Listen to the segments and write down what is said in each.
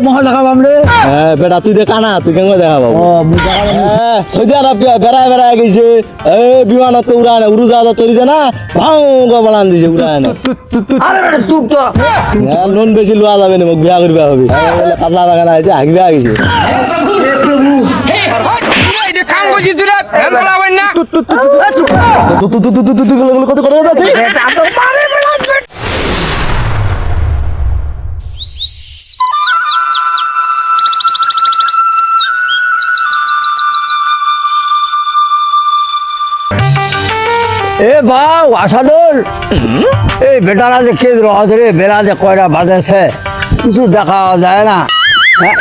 মহা দেখা পাম রে হ্যাঁ বেটা তুই দেখা না তুই কেন দেখা পাবো ও মুই দেখা পাম হ্যাঁ, সৌদি আরব বেড়ায় বেড়ায় গেছে এ বিমানত তো উড়ায় না উড়ু যাওয়া চলিছে না ভাও বানান দিছে উড়ায় আরে বেটা তুই তো হ্যাঁ, লোন বেশি লোয়া যাবে না মোক বিয়া করবা হবে হ্যাঁ, পাতলা বাগান আছে হাগবে আগেছে কত করে যাচ্ছে আসাদুল এই বেটারা যে কে রে বেলা যে কয়টা বাজেছে কিছু দেখা যায় না হ্যাঁ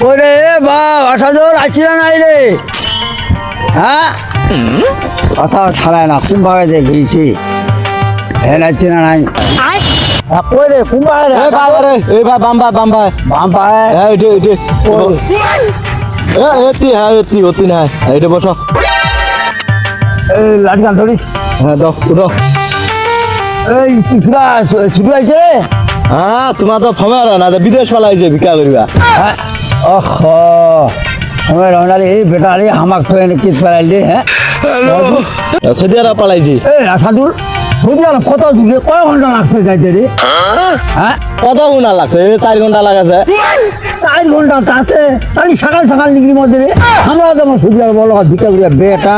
ওই রে এ বাউ আসাদুল আসছি না নাই রে হ্যাঁ কথা ছাড়ায় না কোন ভাবে যে গিয়েছি হে নাচছি না নাই হ্যাঁ, কই রে কোন ভাবে রে এ ভাই রে এ ভাই বাম ভাই বাম ভাই বাম পায়ে হ্যাঁ এটি এটি এতি হ্যাঁ এতি অতি না এইটা বসো এই লাটকান ধরিস। হ্যাঁ দাও উঠো এই ছুটুরা ছুটু আছে হ্যাঁ তোমার তো ফমে না তো বিদেশ পালাইছে ভিক্ষা করিবা। হ্যাঁ আমার রওনারে এই বেটারে হামাক থয়ে কিস পারাইল রে হ্যাঁ। সৌদি আরব পালাইছি। এই আসাদুল বুঝলি না কত দূরে কয় ঘণ্টা লাগছে যাইতে রে? হ্যাঁ? কত ঘণ্টা লাগছে? এই চার ঘণ্টা লাগাছে। চার ঘণ্টা তাতে তাহলে সকাল সকাল নিকলি মধ্যে রে। আমরা তো আমার সুবিধার বলো ভিক্ষা করিয়া বেটা।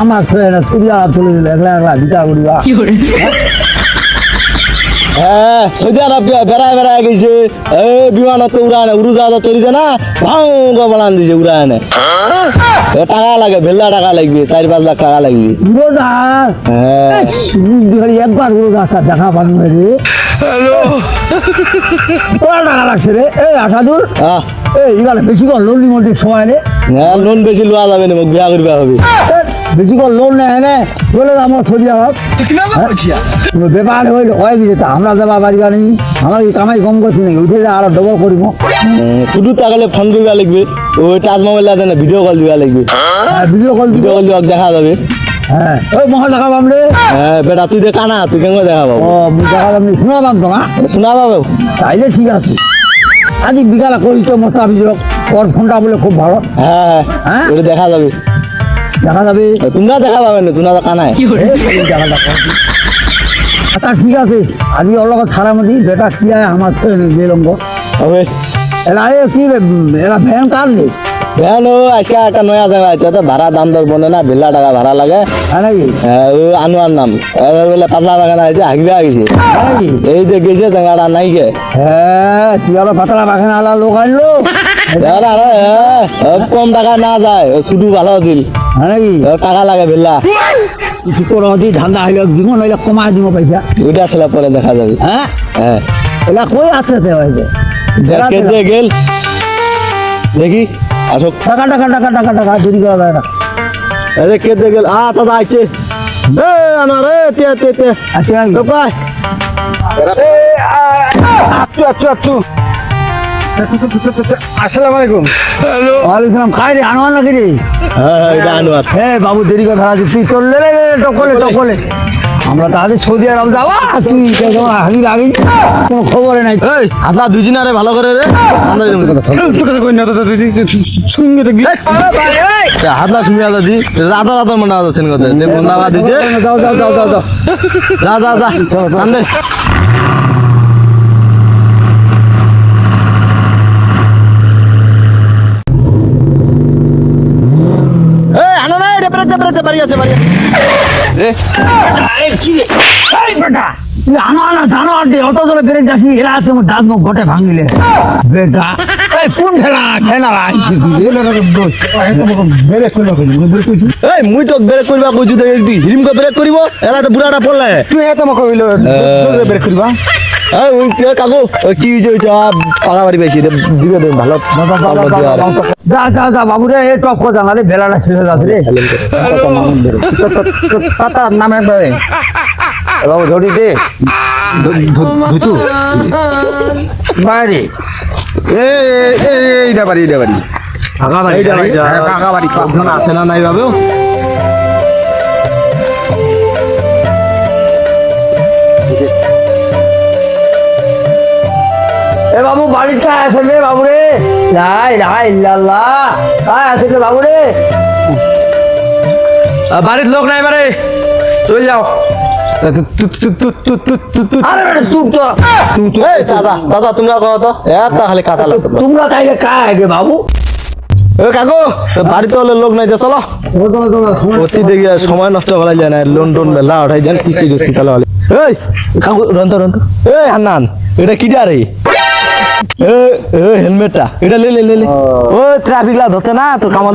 আমার না সুবিধা তুলে দিলে একলা একলা ভিক্ষা করিবা হ্যাঁ সৌদি আরব বেড়ায় বেড়ায় গেছে। এ বিমানত তো উড়ায় না চলিছে না ভাও বানান দিছে উড়ায় টাকা লাগে ভেল্লা টাকা লাগবে চার পাঁচ লাখ টাকা লাগবে। রোজার হ্যাঁ। একবার দেখা পাবো রে। কত টাকা লাগছে রে? এই আসাদুল আহ, এই এবার বেশি কর লোন মধ্যে সময় রে। হ্যাঁ, লোন বেশি লোয়া যাবে না মোক বিয়া করবা হবে। বেশি কর লোন নেয় না বলে আমার ছবি হোক ব্যাপার হইল হয়ে গেছে তা আমরা যাবা পারিবা নি আমার কি কামাই কম করছি নাকি? উঠে আরও ডবল করিব। শুধু তাহলে ফোন করবা লাগবে ওই টাচ মোবাইল আছে না ভিডিও কল দিবা লাগবে। ভিডিও কল দিব। ভিডিও কল দেখা যাবে। হ্যাঁ ওই দেখা পাম রে। হ্যাঁ বেটা তুই দেখা না তুই কেন দেখা পাবো? ও দেখা পাম শোনা পাম তো না? শোনা পাবো। তাইলে ঠিক আছে। আজি বিকালে করি তো মশা বিজরক ওর ফোনটা বলে খুব ভালো। হ্যাঁ হ্যাঁ? ওটা দেখা যাবে। দেখা যাবে? তোমরা দেখা পাবে না তোমরা এই, এই জায়গাটা করবি। আচ্ছা ঠিক আছে। আজি ওর লগত ছাড়া মধ্যে বেটা কি আয় আমার বেলঙ্গ হবে এরা এ কি রে এরা ভ্যান কার রে ভ্যান ও আজকে একটা নয়া জায়গা আছে তো ভাড়া দাম দর বনে না বিল্লা টাকা ভাড়া লাগে। হ্যাঁ নাকি? ও আনোয়ার নাম। বলে পাতলা বাগান আছে হাগবে আগেছে হ্যাঁ এই যে গেছে জায়গাটা নাই গে হ্যাঁ তুই আরও পাতলা বাগান আলা লোক আনলো? এবার আরে, ও কম টাকা না যায় ও শুধু ভালো আছিল। টাকা লাগে কিছু ধান্দা হইলে দিব নইলে কমাই দিব পয়সা ওইটা আসলে পরে দেখা যাবে হ্যাঁ হ্যাঁ এলা কই আছে তে কে গেল দেখি আসুক টাকা টাকা টাকা টাকা টাকা দেরি করা যায় না আরে কে দিয়ে গেল আচ্ছা আচ্ছা আইছে এ আনোয়ার এ তে তে তে আচ্ছা তো পাই আচ্ছু আচ্ছু আচ্ছু আসসালামু আলাইকুম। ওয়ালাইকুম সালাম। খাই রে আনোয়ার নাকি রে? হ্যাঁ হ্যাঁ এটা আনোয়ার। হে বাবু দেরি কথা আছে তুই তোর লে টকলে টকলে আমরা তাহলে সৌদি আরব যাওয়া তুই হাগি লাগি কোনো খবরে নাই। এই হাতলা রে ভালো করে রে। আমরা এরকম হাতলা শুনে। আদা জি রাধা রাধা মনে আছেন কথা। যাও যাও যাও যাও যাও যা যা যা আন্দে এই বেরোতে বেরোতে বাড়ি আছে বাড়ি আছে। এ। এই কি রে? এই বেটা আনো আনো জানো আর অত জোরে বেড়ে যাচ্ছি এরা আছে আমার দাঁত মুখ ঘটে ভাঙিলে। বেটা। এই কোন খেলা খেলা আইছি এই মুই তো ব্রেক করিবা কইছু দেখি তুই হিরিম কো ব্রেক করিব এলা তো বুড়াটা পড়লে তুই এত মক হইল এই ওই কাকু কি বাড়ি দিবে ভালো যা যা যা বাবু রে এই টপ কথা না রে বেলাটা শেষ যাচ্ছে রে তাতা নামে বাবু ধরি দে ধুতু বাইরে। এইটা বাড়ি এইটা বাড়ি। বাড়ি কাকা বাড়ি। কখন আছে না নাই বাবু? এ বাবু বাড়ির কায় আছে রে বাবু রে। লাই লাই আছে রে বাবু রে। বাড়ির লোক নাই এবারে চলে যাও। আরে বেটা তুই তো। এই চাচা চাচা তোমরা কও তো। এত খালি কাটা লাগতো তোমরা তাইলে কায় আগে বাবু? এ কাকু বাড়িতে হলে লোক নাই যে চলো। অতি দেখি আর সময় নষ্ট করা যায় না। লোন টোন বেলা ওঠাই যান কিস্তি কিস্তি চালা হলে এই কাকু রন্ত রন্ত। এই হান্নান এটা কি রে? এ এ হেলমেটটা। এটা লে লে লে ও। ট্রাফিক লা ধরছে না তোর কামাল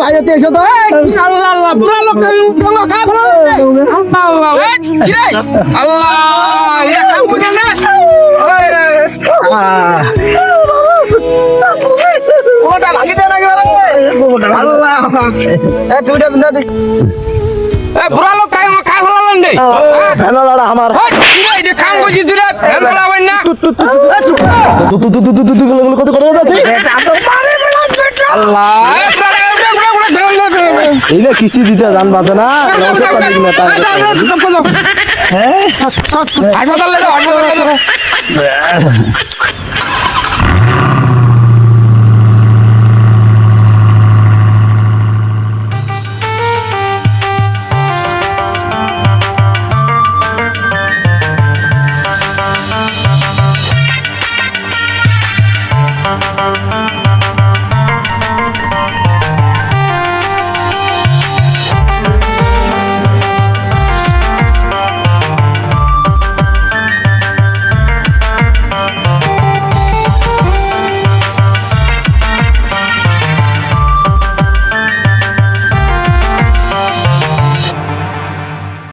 ভাইয়াতে এসো তো আল্লাহ। আল্লাহ। পুরা লোক পুরা কায় ফেলা আল্লাহ। এই কি রে আল্লাহ এটা কাম করে না ওটা ভাগি দে লাগে আল্লাহ এ তুইটা বিনা দিস এ পুরা লোক কায় কায় ফেলালেন রে? ফেনা লড়া আমার। কি রে এটা কাম করছিস তুই রে ফেল না কত করে যাচ্ছে আল্লাহ এই না কিস্তি দিতে জান বাজে না হ্যাঁ